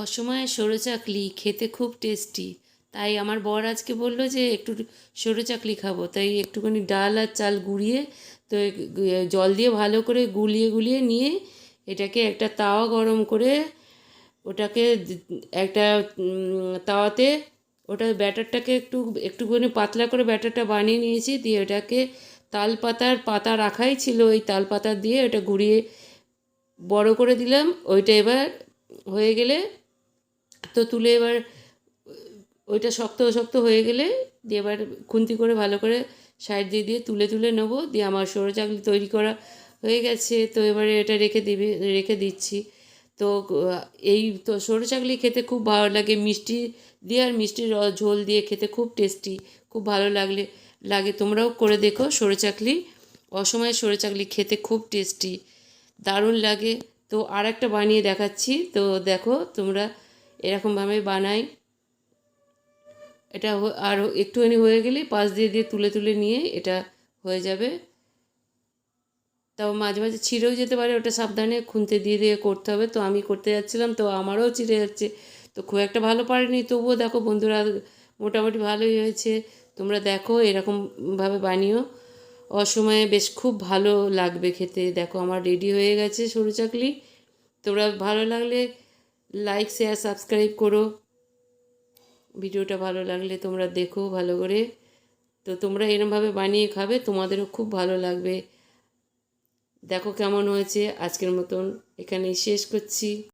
অসময়ে সরু চাকলি, খেতে খুব টেস্টি। তাই আমার বর আজকে বলল যে, একটু সরু চাকলি খাব। তাই একটুখানি ডাল আর চাল গুঁড়িয়ে, তো জল দিয়ে ভালো করে গুলিয়ে গুলিয়ে নিয়ে এটাকে একটা তাওয়া গরম করে ওটাকে একটা তাওয়াতে ওটা ব্যাটারটাকে একটু, একটুখানি পাতলা করে ব্যাটারটা বানিয়ে নিয়েছি। দিয়ে ওটাকে তাল পাতার পাতা রাখাই ছিল, ওই তাল পাতা দিয়ে ওটা ঘুরিয়ে বড় করে দিলাম। ওইটা এবার হয়ে গেলে তো তুলে এবার, ওইটা শক্ত শক্ত হয়ে গেলে দিয়ে এবার খুন্তি করে ভালো করে সাইড দিয়ে দিয়ে তুলে তুলে নেব। দিয়ে আমার সরু চাকলি তৈরি করা হয়ে গেছে। তো এবারে এটা রেখে দিবি, রেখে দিচ্ছি। তো, এই তো সরু চাকলি খেতে খুব ভালো লাগে। মিষ্টি দিয়ে আর মিষ্টির ঝোল দিয়ে খেতে খুব টেস্টি, খুব ভালো লাগলে, লাগে। তোমরাও করে দেখো সরু চাকলি। অসময়ে সরু চাকলি খেতে খুব টেস্টি, দারুণ লাগে। তো আর একটা বানিয়ে দেখাচ্ছি। তো দেখো তোমরা এরকমভাবে বানাই। এটা আর একটুখানি হয়ে গেলে পাশ দিয়ে দিয়ে তুলে তুলে নিয়ে এটা হয়ে যাবে। তাও মাঝে মাঝে ছিঁড়েও যেতে পারে, ওটা সাবধানে খুন্তি দিয়ে দিয়ে করতে হবে। তো আমি করতে যাচ্ছিলাম, তো আমারও ছিঁড়ে যাচ্ছে। তো খুব একটা ভালো পারেনি, তবুও দেখো বন্ধুরা, মোটামুটি ভালোই হয়েছে। তোমরা দেখো, এরকমভাবে বানিও। অসময়ে বেশ খুব ভালো লাগবে খেতে। দেখো আমার রেডি হয়ে গেছে সরু চাকলি। তোমরা ভালো লাগলে লাইক শেয়ার সাবস্ক্রাইব করো। ভিডিওটা ভালো লাগলে তোমরা দেখো ভালো করে। তো তোমরা এরমভাবে বানিয়ে খাবে, তোমাদেরও খুব ভালো লাগবে। দেখো কেমন হয়েছে, আজকের মতন এখানেই শেষ করছি।